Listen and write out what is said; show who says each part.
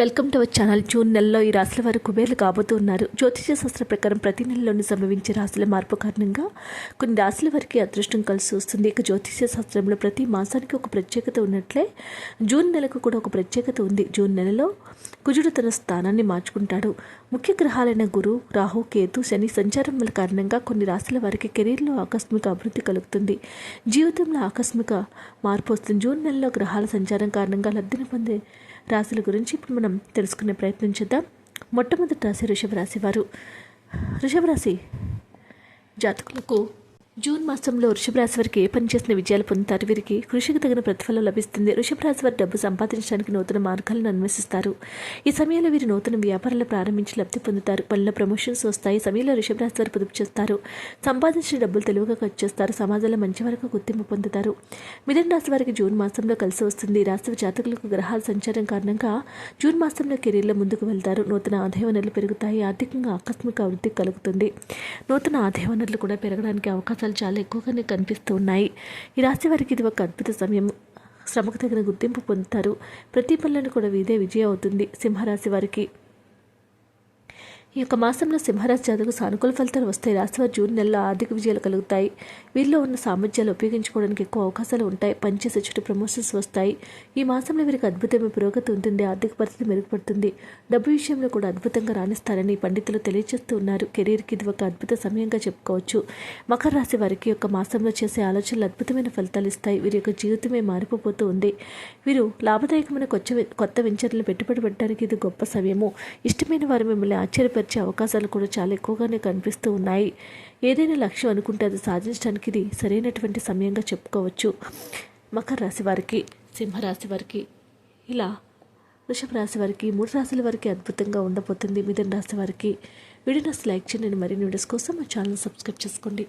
Speaker 1: Welcome to our channel. June నెలలో ఈ రాశుల వారు కుబేర్లు కాబోతున్నారు. జ్యోతిష శాస్త్ర ప్రకారం ప్రతి నెలలోనూ సంభవించే రాశుల మార్పు కారణంగా కొన్ని రాశుల వారికి అదృష్టం కలిసి వస్తుంది. ఇక జ్యోతిష శాస్త్రంలో ప్రతి మాసానికి ఒక ప్రత్యేకత ఉన్నట్లే జూన్ నెలకు కూడా ఒక ప్రత్యేకత ఉంది. జూన్ నెలలో కుజుడు తన స్థానాన్ని మార్చుకుంటాడు. ముఖ్య గ్రహాలైన గురు రాహు కేతు శని సంచారం వల్ల కారణంగా కొన్ని రాశుల వారికి కెరీర్లో ఆకస్మిక అభివృద్ధి కలుగుతుంది. జీవితంలో ఆకస్మిక మార్పు వస్తుంది. జూన్ నెలలో గ్రహాల సంచారం కారణంగా లబ్ధిని పొందే రాశుల గురించి ఇప్పుడు మనం తెలుసుకునే ప్రయత్నం చేద్దాం. మొట్టమొదటి రాశి వృషభ రాశి వారు. వృషభ రాశి జాతకులకు జూన్ మాసంలో వృషభరాశి వారికి ఏ పని చేసిన విజయాలు పొందుతారు? వీరికి కృషికి తగిన ప్రతిఫలం లభిస్తుంది. వృషభరాశి వారి డబ్బు సంపాదించడానికి నూతన మార్గాలను అన్వేషిస్తారు. ఈ సమయంలో వీరు నూతన వ్యాపారాలు ప్రారంభించి లబ్ధి పొందుతారు. పనుల ప్రమోషన్స్ వస్తాయి. సమయంలో వృషభరాశి వారు పొదుపు చేస్తారు. సంపాదించిన డబ్బులు తెలివిగా ఖర్చు చేస్తారు. సమాజంలో మంచి వరకు గుర్తింపు పొందుతారు. మిథున రాశి వారికి జూన్ మాసంలో కలిసి వస్తుంది. రాష్ట్ర రాశి జాతకులకు గ్రహాల సంచారం కారణంగా జూన్ మాసంలో కెరీర్లో ముందుకు వెళ్తారు. నూతన ఆదాయ వనరులు పెరుగుతాయి. ఆర్థికంగా ఆకస్మిక అభివృద్ధి కలుగుతుంది. నూతన ఆదాయ వనరులు కూడా పెరగడానికి అవకాశాలు చాలా ఎక్కువగానే కనిపిస్తూ ఉన్నాయి ఈ రాశి వారికి ఇది ఒక అద్భుత సమయం. శ్రమకు తగిన గుర్తింపు పొందుతారు. ప్రతి పనులను కూడా ఇదే విజయం అవుతుంది సింహరాశి వారికి. ఈ యొక్క మాసంలో సింహరాశి జాతకు సానుకూల ఫలితాలు వస్తాయి. రాశివారి జూన్ నెలలో ఆర్థిక విజయాలు కలుగుతాయి. వీరిలో ఉన్న సామర్థ్యాలు ఉపయోగించుకోవడానికి ఎక్కువ అవకాశాలు ఉంటాయి. పనిచేసే చుట్టూ ప్రమోషన్స్ వస్తాయి. ఈ మాసంలో వీరికి అద్భుతమైన పురోగతి ఉంటుంది. ఆర్థిక పరిస్థితి మెరుగుపడుతుంది. డబ్బు విషయంలో కూడా అద్భుతంగా రాణిస్తారని పండితులు తెలియజేస్తూ ఉన్నారు. కెరీర్కి ఇది ఒక అద్భుత సమయంగా చెప్పుకోవచ్చు. మకర రాశి వారికి యొక్క మాసంలో చేసే ఆలోచనలు అద్భుతమైన ఫలితాలు ఇస్తాయి. వీరి యొక్క జీవితమే మారిపోతూ ఉంది. వీరు లాభదాయకమైన కొత్త కొత్త వెంచర్లు పెట్టుబడి పెట్టడానికి ఇది గొప్ప సమయము. ఇష్టమైన వారు మిమ్మల్ని వచ్చే అవకాశాలు కూడా చాలా ఎక్కువగానే కనిపిస్తూ ఉన్నాయి. ఏదైనా లక్ష్యం అనుకుంటే అది సాధించడానికి ఇది సరైనటువంటి సమయంగా చెప్పుకోవచ్చు. మకర రాశి వారికి సింహరాశి వారికి ఇలా వృషభ రాశి వారికి మూడు రాశుల వారికి అద్భుతంగా ఉండబోతుంది. మిథున రాశి వారికి వీడియోస్ లైక్ చేయండి. మరిన్ని వీడియోస్ కోసం మా ఛానల్ సబ్స్క్రైబ్ చేసుకోండి.